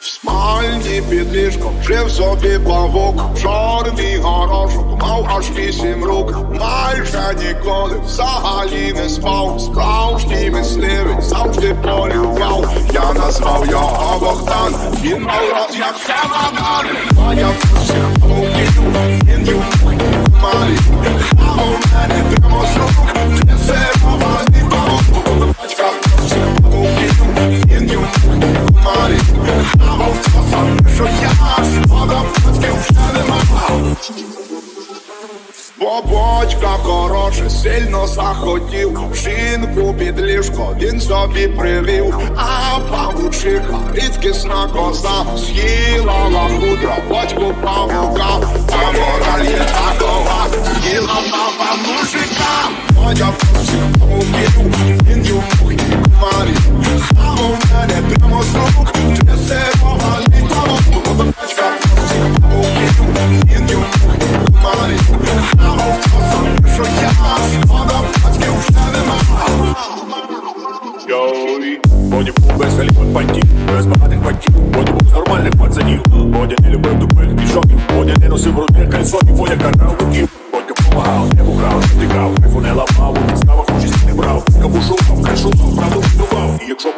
В спальні під ліжком жив собі павук, чорний горошок, мав аж вісім рук, майже ніколи взагалі не спав. Справжній мисливець завжди полював. Я назвав його Богдан, він мав роз як самодан. А я всіх павуків, він Бо батька сильно захотів. Жінку під ліжко він собі привів. А павучиха рідкісна коза З'їла лахудра, батьку павука. А мораль є такова З'їла мама мужика. Водя всіх павуків Він йому марі А у мене прямо з рук Дресирований павук Батька всіх павуків Він йому марі що я шкода, батьків вже нема. Йой, Боді був без халіпок пантів, без багатих батьків, Боді був з нормальних пацанів, Бодя не любив тупих пішоків, Бодя не носив рудних кальсонів, Бодя карав руків,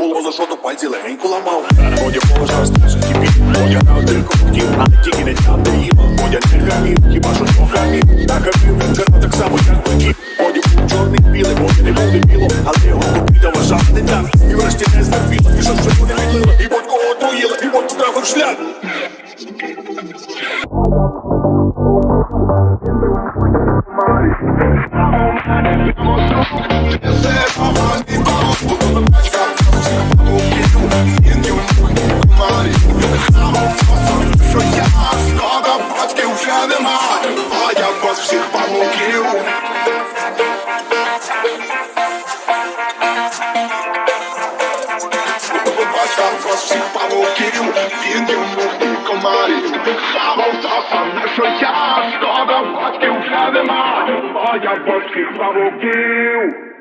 було за що, то пальці легенько ламав. Бодя поважав страшно кипів, Бодя грав тільки хотів, а тільки не там, де їв, Бодя не хамів, хіба що не хамів, та хамів він карав так само, як батьків, Бодя чорний білий, Бодя не був біло, але його купіта вважав не так, і врешті не зтерпіла, і що не відлила, і Бодько отруїла, і Бодько трафив шлях. Я вас всіх павуків. Батька вас всіх павуків, він йому і комарів. Хавав та саме, що я шкода, батьків вже нема, а я вас всіх павуків.